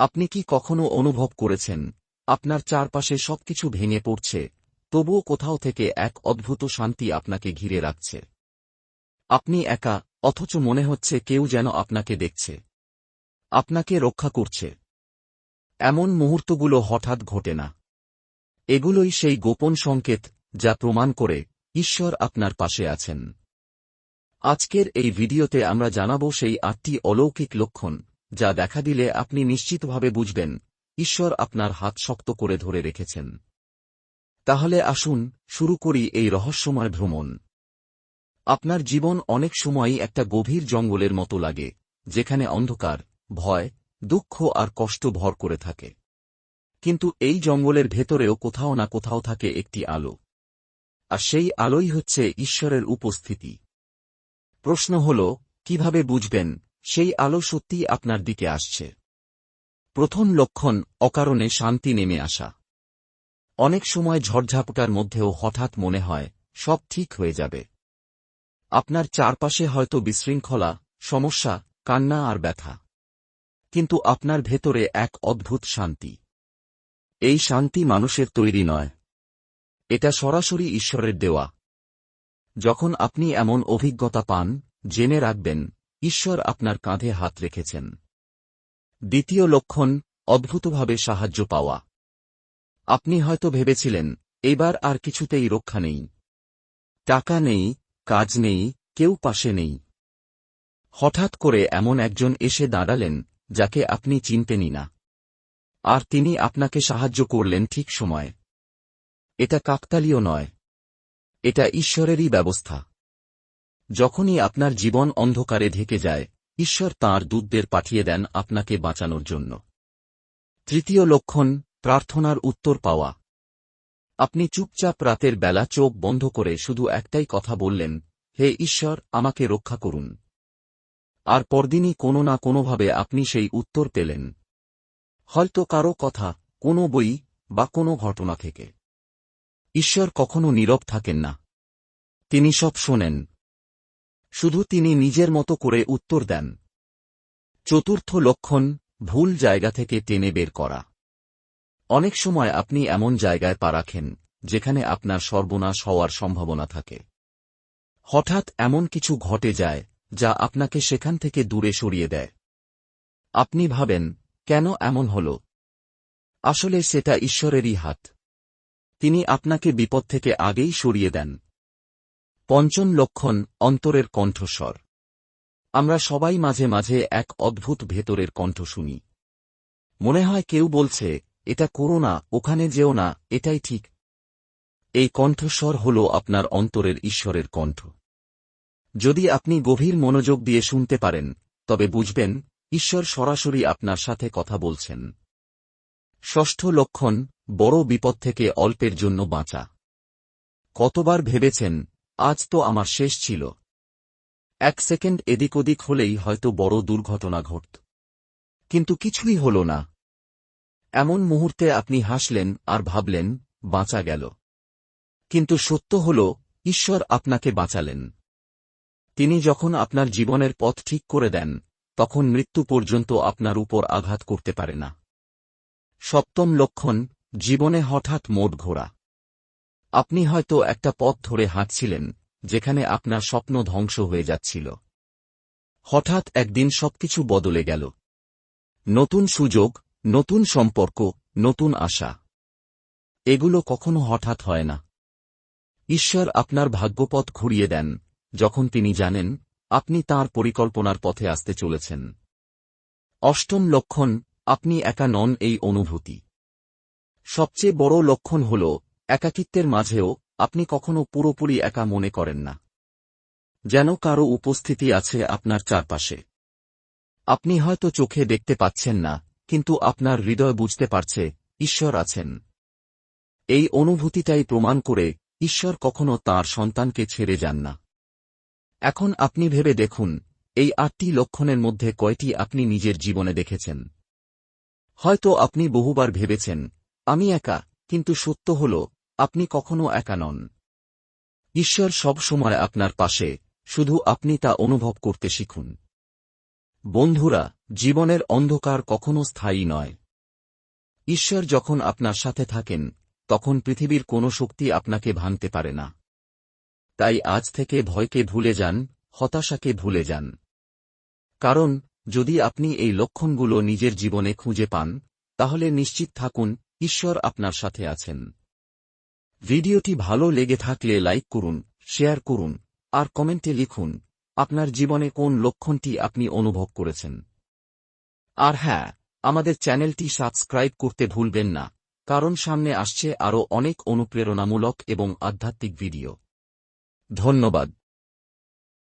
আপনি কি কখনো অনুভব করেছেন? আপনার চারপাশে সবকিছু ভেঙে পড়ছে, তবুও কোথাও থেকে এক অদ্ভুত শান্তি আপনাকে ঘিরে রাখছে। আপনি একা, অথচ মনে হচ্ছে কেউ যেন আপনাকে দেখছে। আপনাকে রক্ষা করছে। এমন মুহূর্তগুলো হঠাৎ ঘটে না। এগুলোই সেই গোপন সংকেত যা প্রমাণ করে ঈশ্বর আপনার পাশে আছেন। আজকের এই ভিডিওতে আমরা জানাব সেই আটটি অলৌকিক লক্ষণ। যা দেখা দিলে আপনি নিশ্চিতভাবে বুঝবেন, ঈশ্বর আপনার হাত শক্ত করে ধরে রেখেছেন। তাহলে আসুন, শুরু করি এই রহস্যময় ভ্রমণ। আপনার জীবন অনেক সময়ই একটা গভীর জঙ্গলের মতো লাগে, যেখানে অন্ধকার, ভয়, দুঃখ আর কষ্ট ভর করে থাকে। কিন্তু এই জঙ্গলের ভেতরেও কোথাও না কোথাও থাকে একটি আলো। আর সেই আলোই হচ্ছে ঈশ্বরের উপস্থিতি। প্রশ্ন হল, কীভাবে বুঝবেন সেই আলো সত্যিই আপনার দিকে আসছে। প্রথম লক্ষণ, অকারণে শান্তি নেমে আসা। অনেক সময় ঝড়ঝাপটার মধ্যেও হঠাৎ মনে হয়, সব ঠিক হয়ে যাবে। আপনার চারপাশে হয়তো বিশৃঙ্খলা, সমস্যা, কান্না আর ব্যথা। কিন্তু আপনার ভেতরে এক অদ্ভুত শান্তি। এই শান্তি মানুষের তৈরি নয়। এটা সরাসরি ঈশ্বরের দেওয়া। যখন আপনি এমন অভিজ্ঞতা পান, জেনে রাখবেন ঈশ্বর আপনার কাঁধে হাত রেখেছেন। দ্বিতীয় লক্ষণ, অদ্ভুতভাবে সাহায্য পাওয়া। আপনি হয়তো ভেবেছিলেন, এবার আর কিছুতেই রক্ষা নেই। টাকা নেই, কাজ নেই, কেউ পাশে নেই। হঠাৎ করে এমন একজন এসে দাঁড়ালেন, যাকে আপনি চিনতেনই না। আর তিনি আপনাকে সাহায্য করলেন ঠিক সময়ে। এটা কাকতালীয় নয়। এটা ঈশ্বরেরই ব্যবস্থা। যখনই আপনার জীবন অন্ধকারে ঢেকে যায়, ঈশ্বর তাঁর দূতদের পাঠিয়ে দেন আপনাকে বাঁচানোর জন্য। তৃতীয় লক্ষণ, প্রার্থনার উত্তর পাওয়া। আপনি চুপচাপ রাতের বেলা চোখ বন্ধ করে শুধু একটাই কথা বললেন, হে ঈশ্বর, আমাকে রক্ষা করুন। আর পরদিনই কোনো না কোনোভাবে আপনি সেই উত্তর পেলেন। হয়তো কারও কথা, কোনো বই বা কোনো ঘটনা থেকে। ঈশ্বর কখনো নীরব থাকেন না। তিনি সব শোনেন। শুধু তিনি নিজের মতো করে উত্তর দেন। চতুর্থ লক্ষণ, ভুল জায়গা থেকে টেনে বের করা। অনেক সময় আপনি এমন জায়গায় পা রাখেন, যেখানে আপনার সর্বনাশ হওয়ার সম্ভাবনা থাকে। হঠাৎ এমন কিছু ঘটে যায়, যা আপনাকে সেখান থেকে দূরে সরিয়ে দেয়। আপনি ভাবেন, কেন এমন হল? আসলে সেটা ঈশ্বরেরই হাত। তিনি আপনাকে বিপদ থেকে আগেই সরিয়ে দেন। পঞ্চম লক্ষণ অন্তরের কণ্ঠস্বর। আমরা সবাই মাঝে মাঝে এক অদ্ভুত ভেতরের কণ্ঠ শুনি। মনে হয় কেউ বলছে, এটা করো না, ওখানে যেও না, এটাই ঠিক। এই কণ্ঠস্বর হল আপনার অন্তরের ঈশ্বরের কণ্ঠ। যদি আপনি গভীর মনোযোগ দিয়ে শুনতে পারেন, তবে বুঝবেন, ঈশ্বর সরাসরি আপনার সাথে কথা বলছেন। ষষ্ঠ লক্ষণ, বড় বিপদ থেকে অল্পের জন্য বাঁচা। কতবার ভেবেছেন আজ তো আমার শেষ ছিল। এক সেকেন্ড এদিক ওদিক হলেই হয়তো বড় দুর্ঘটনা ঘটত। কিন্তু কিছুই হল না। এমন মুহূর্তে আপনি হাসলেন আর ভাবলেন, বাঁচা গেল। কিন্তু সত্য হল, ঈশ্বর আপনাকে বাঁচালেন। তিনি যখন আপনার জীবনের পথ ঠিক করে দেন, তখন মৃত্যু পর্যন্ত আপনার উপর আঘাত করতে পারে না। সপ্তম লক্ষণ, জীবনে হঠাৎ মোট ঘোরা। আপনি হয়তো একটা পথ ধরে হাঁটছিলেন, যেখানে আপনার স্বপ্ন ধ্বংস হয়ে যাচ্ছিল। হঠাৎ একদিন সবকিছু বদলে গেল। নতুন সুযোগ, নতুন সম্পর্ক, নতুন আশা। এগুলো কখনো হঠাৎ হয় না। ঈশ্বর আপনার ভাগ্যপথ ঘুরিয়ে দেন, যখন তিনি জানেন, আপনি তার পরিকল্পনার পথে আসতে চলেছেন। অষ্টম লক্ষণ, আপনি একা নন এই অনুভূতি। সবচেয়ে বড় লক্ষণ হল একাকিত্বের মাঝেও আপনি কখনো পুরোপুরি একা মনে করেন না। যেন কারও উপস্থিতি আছে আপনার চারপাশে। আপনি হয়তো চোখে দেখতে পাচ্ছেন না, কিন্তু আপনার হৃদয় বুঝতে পারছে, ঈশ্বর আছেন। এই অনুভূতিটাই প্রমাণ করে ঈশ্বর কখনো তার সন্তানকে ছেড়ে যান না। এখন আপনি ভেবে দেখুন, এই আটটি লক্ষণের মধ্যে কয়টি আপনি নিজের জীবনে দেখেছেন। হয়তো আপনি বহুবার ভেবেছেন, আমি একা, কিন্তু সত্য হল আপনি কখনো একা নন। ঈশ্বর সব সময় আপনার পাশে, শুধু আপনি তা অনুভব করতে শিখুন। বন্ধুরা, জীবনের অন্ধকার কখনো স্থায়ী নয়। ঈশ্বর যখন আপনার সাথে থাকেন, তখন পৃথিবীর কোনো শক্তি আপনাকে ভাঙতে পারে না। তাই আজ থেকে ভয়কে ভুলে যান, হতাশাকে ভুলে যান। কারণ, যদি আপনি এই লক্ষণগুলো নিজের জীবনে খুঁজে পান, তাহলে নিশ্চিত থাকুন, ঈশ্বর আপনার সাথে আছেন। ভিডিওটি ভালো লেগে থাকলে লাইক করুন, শেয়ার করুন, আর কমেন্টে লিখুন, আপনার জীবনে কোন লক্ষণটি আপনি অনুভব করেছেন। আর হ্যাঁ আমাদের চ্যানেলটি সাবস্ক্রাইব করতে ভুলবেন না, কারণ সামনে আসছে আরও অনেক অনুপ্রেরণামূলক এবং আধ্যাত্মিক ভিডিও। ধন্যবাদ।